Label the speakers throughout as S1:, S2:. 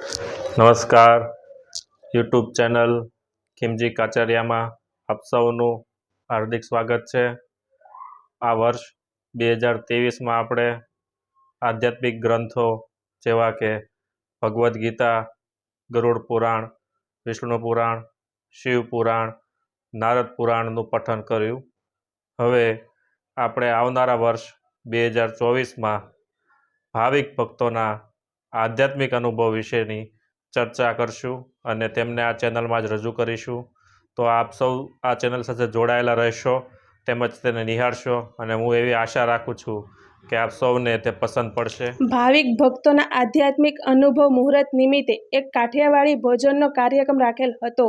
S1: નમસ્કાર. YouTube channel Khimji કાચરિયામાં આપ સૌનું હાર્દિક સ્વાગત છે. આ વર્ષ બે હજાર ત્રેવીસમાં આપણે આધ્યાત્મિક ગ્રંથો જેવા કે ભગવદ્ ગીતા, ગરુડ પુરાણ, વિષ્ણુ પુરાણ, શિવ પુરાણ, નારદ પુરાણનું પઠન કર્યું. હવે આપણે આવનારા વર્ષ બે હજાર ચોવીસમાં ભાવિક ભક્તોના આધ્યાત્મિક અનુભવ વિશેની ચર્ચા કરશું અને તેમને આ ચેનલમાં જ રજૂ કરીશું. તો આપ સૌ આ ચેનલ સાથે જોડાયેલા રહેશો, તેમજ તેને નિહાળશો અને હું એવી આશા રાખું છું કે આપ સૌને તે પસંદ પડશે.
S2: ભાવિક ભક્તોના આધ્યાત્મિક અનુભવ મુહૂર્ત નિમિત્તે એક કાઠિયાવાડી ભોજનનો કાર્યક્રમ રાખેલ હતો.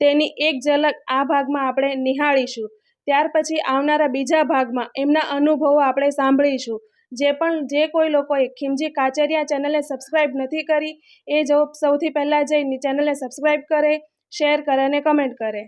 S2: તેની એક ઝલક આ ભાગમાં આપણે નિહાળીશું. ત્યાર પછી આવનારા બીજા ભાગમાં એમના અનુભવો આપણે સાંભળીશું. જે પણ જે કોઈ લોકોએ ખીમજી કાચરિયા ચેનલને સબસ્ક્રાઈબ નથી કરી, એ જો સૌથી પહેલાં જઈને ચેનલને સબસ્ક્રાઈબ કરે, શેર કરે અને કમેન્ટ કરે.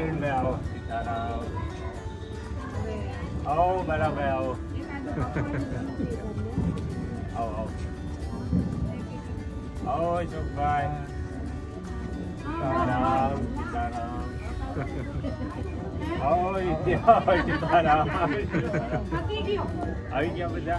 S3: in vào ô bà ra vào ô ô ôi chụp vai. Ôi trời ơi chị ta đâu ở kia bên đó.